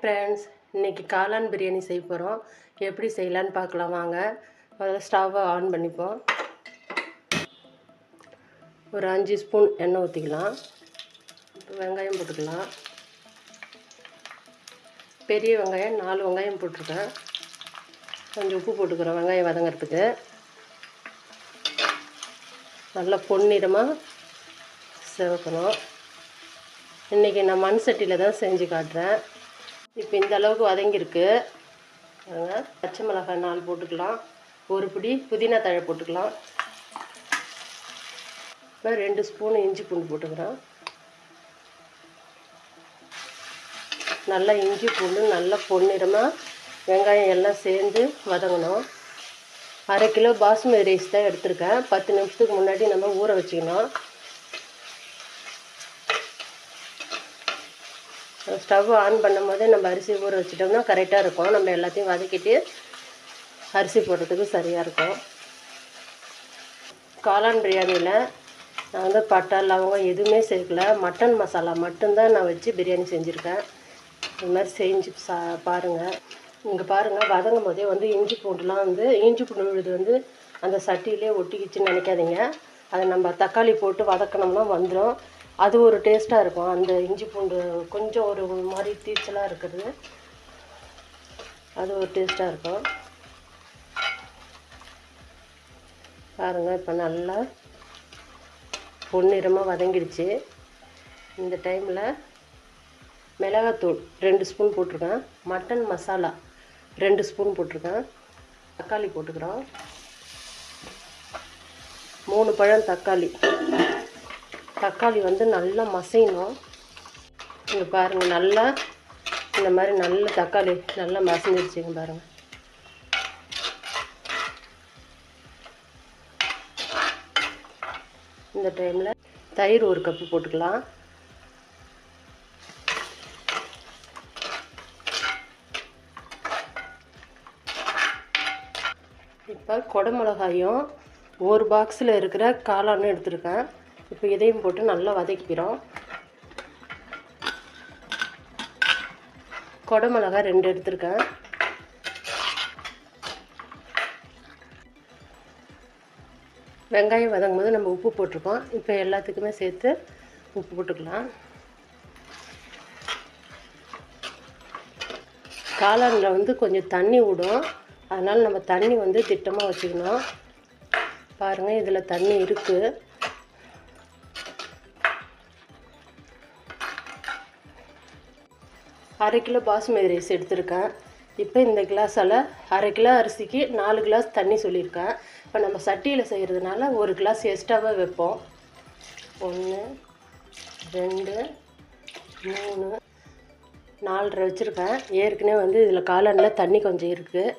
Friends இன்றைக்கி காளான் பிரியாணி செய்ய போகிறோம் எப்படி செய்யலான்னு பார்க்கலாம் வாங்க. முதல்ல ஸ்டவ்வை ஆன் பண்ணிப்போம். ஒரு அஞ்சு ஸ்பூன் எண்ணெய் ஊற்றிக்கலாம் வெங்காயம் போட்டுக்கலாம். பெரிய வெங்காயம் நாலு வெங்காயம் போட்டிருக்கேன். கொஞ்சம் உப்பு போட்டுக்கிறோம் வெங்காயம் வதங்கிறதுக்கு. நல்லா பொன்னிறமாக சிவக்கணும். இன்றைக்கி நான் மண் சட்டியில் தான் செஞ்சு காட்டுறேன். இப்போ இந்த அளவுக்கு வதங்கியிருக்கு. பச்சை மிளகாய் நாலு போட்டுக்கலாம். ஒரு பிடி புதினா தழை போட்டுக்கலாம். இப்போ ரெண்டு ஸ்பூன் இஞ்சி பூண்டு போட்டுக்கிறேன். நல்லா இஞ்சி பூண்டு நல்லா பொன்னிறமாக வெங்காயம் எல்லாம் சேர்ந்து வதங்கணும். அரை கிலோ பாசுமதி ரைஸ் தான் எடுத்திருக்கேன். பத்து நிமிஷத்துக்கு முன்னாடி நம்ம ஊற வச்சுக்கணும். ஸ்டவ் ஆன் பண்ணும் போதே நம்ம அரிசி ஊற வச்சிட்டோம்னா கரெக்டாக இருக்கும். நம்ம எல்லாத்தையும் வதக்கிட்டு அரிசி போடுறதுக்கு சரியாக இருக்கும். காளான் பிரியாணியில் நான் வந்து பட்டை லவங்கம் எதுவுமே சேர்க்கல. மட்டன் மசாலா மட்டும்தான் நான் வச்சு பிரியாணி செஞ்சுருக்கேன். இது மாதிரி செஞ்சு சா பாருங்கள் இங்கே பாருங்கள் வதங்கும் போதே வந்து இஞ்சி பூண்டுலாம் வந்து இஞ்சி பூண்டு விழுது வந்து அந்த சட்டியிலே ஒட்டிக்கிச்சுன்னு நினைக்காதீங்க. அதை நம்ம தக்காளி போட்டு வதக்கணும்னா வந்துடும் அது ஒரு டேஸ்ட்டாக இருக்கும். அந்த இஞ்சி பூண்டு கொஞ்சம் ஒரு மாதிரி தீச்சலாக இருக்கிறது அது ஒரு டேஸ்ட்டாக இருக்கும். பாருங்கள் இப்போ நல்லா பொன்னிறமாக வதங்கிடுச்சு. இந்த டைமில் மிளகாத்தூள் ரெண்டு ஸ்பூன் போட்டிருக்கேன். மட்டன் மசாலா ரெண்டு ஸ்பூன் போட்டிருக்கேன். தக்காளி போட்டுக்கிறோம். மூணு பழம் தக்காளி. தக்காளி வந்து நல்லா மசையணும். இங்கே பாருங்கள் நல்லா இந்த மாதிரி நல்ல தக்காளி நல்லா மசஞ்சிருச்சுங்க பாருங்கள் இந்த டைமில் தயிர் ஒரு கப்பு போட்டுக்கலாம். இப்போ குடமிளகாயும் ஒரு பாக்ஸில் இருக்கிற காளானும் எடுத்திருக்கேன். இப்போ இதையும் போட்டு நல்லா வதக்கிக்கிறோம். குடமிளகா ரெண்டு எடுத்திருக்கேன். வெங்காயம் வதங்கும் போது நம்ம உப்பு போட்டிருக்கோம். இப்போ எல்லாத்துக்குமே சேர்த்து உப்பு போட்டுக்கலாம். காளானில் வந்து கொஞ்சம் தண்ணி விடும். அதனால் நம்ம தண்ணி வந்து திட்டமாக வச்சுக்கணும். பாருங்கள் இதில் தண்ணி இருக்குது அரை கிலோ பாசுமதி ரைஸ் எடுத்திருக்கேன். இப்போ இந்த கிளாஸால் அரை கிலோ அரிசிக்கு நாலு கிளாஸ் தண்ணி சொல்லியிருக்கேன். இப்போ நம்ம சட்டியில் செய்கிறதுனால ஒரு கிளாஸ் எக்ஸ்ட்ராவாக வைப்போம். ஒன்று ரெண்டு மூணு நாலரை வச்சுருக்கேன். ஏற்கனவே வந்து இதில் காளானில் தண்ணி கொஞ்சம் இருக்குது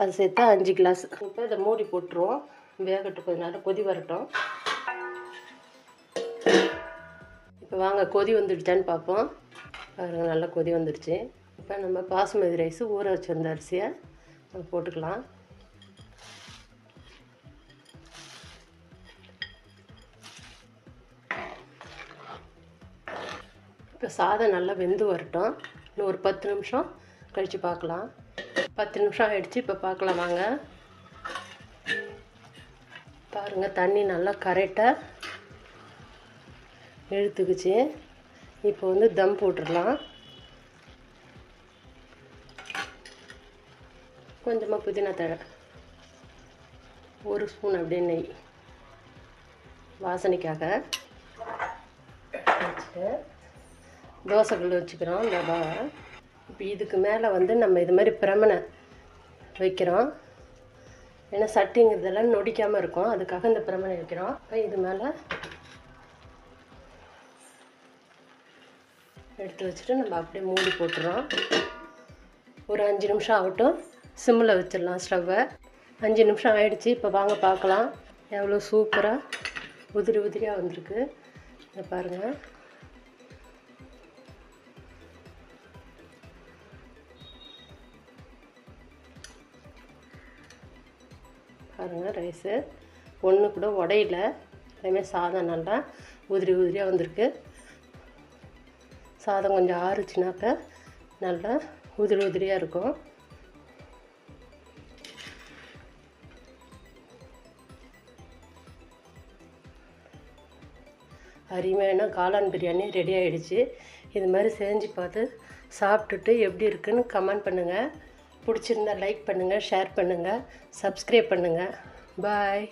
அது சேர்த்தா அஞ்சு கிளாஸ். இப்போ இதை மூடி போட்டுருவோம். வேகட்டும் கொஞ்ச நேரம் கொதி வரட்டும். வாங்க கொதி வந்துடுச்சான்னு பார்ப்போம். பாருங்கள் நல்லா கொதி வந்துடுச்சு. இப்போ நம்ம பாசுமதி ரைஸ் ஊற வச்சுருந்த அரிசியை நம்ம போட்டுக்கலாம். இப்போ சாதம் நல்லா வெந்து வரட்டும். இன்னும் ஒரு பத்து நிமிஷம் கழித்து பார்க்கலாம். பத்து நிமிஷம் ஆயிடுச்சு இப்போ பார்க்கலாம் வாங்க. பாருங்கள் தண்ணி நல்லா கரெக்டாக இழுத்துக்குச்சு. இப்போ வந்து தம் போட்டுடலாம். கொஞ்சமாக புதினா தழை. ஒரு ஸ்பூன் அப்படியே நெய். வாசனைக்காக. வச்சுட்டு தோசைக்கல் வச்சுக்கிறோம் டபாவை இப்போ இதுக்கு மேலே வந்து நம்ம இது மாதிரி பிரமனை வைக்கிறோம். ஏன்னா சட்டிங்கிறதெல்லாம் நொடிக்காமல் இருக்கும். அதுக்காக இந்த பிரமனை வைக்கிறோம். இப்போ இது மேலே எடுத்து வச்சுட்டு நம்ம அப்படியே மூடி போட்டுறோம். ஒரு அஞ்சு நிமிஷம் ஆகட்டும். சிம்மில் வச்சிடலாம் ஸ்டவ்வை. அஞ்சு நிமிஷம் ஆகிடுச்சி இப்போ வாங்க பார்க்கலாம். எவ்வளோ சூப்பராக உதிரி உதிரியாக வந்திருக்கு. இதை பாருங்கள் பாருங்கள் ரைஸு. ஒன்று கூட உடையில. எல்லாமே சாதம் நல்லா உதிரி உதிரியாக வந்திருக்கு. சாதம் கொஞ்சம் ஆறுச்சுனாக்க நல்லா உதிரி உதிரியாக இருக்கும். அருமையான காளான் பிரியாணி ரெடி ஆகிடுச்சு இது மாதிரி செஞ்சு பார்த்து சாப்பிட்டுட்டு எப்படி இருக்குன்னு கமெண்ட் பண்ணுங்கள் பிடிச்சிருந்தா லைக் பண்ணுங்கள் ஷேர் பண்ணுங்கள் சப்ஸ்கிரைப் பண்ணுங்கள் பாய்.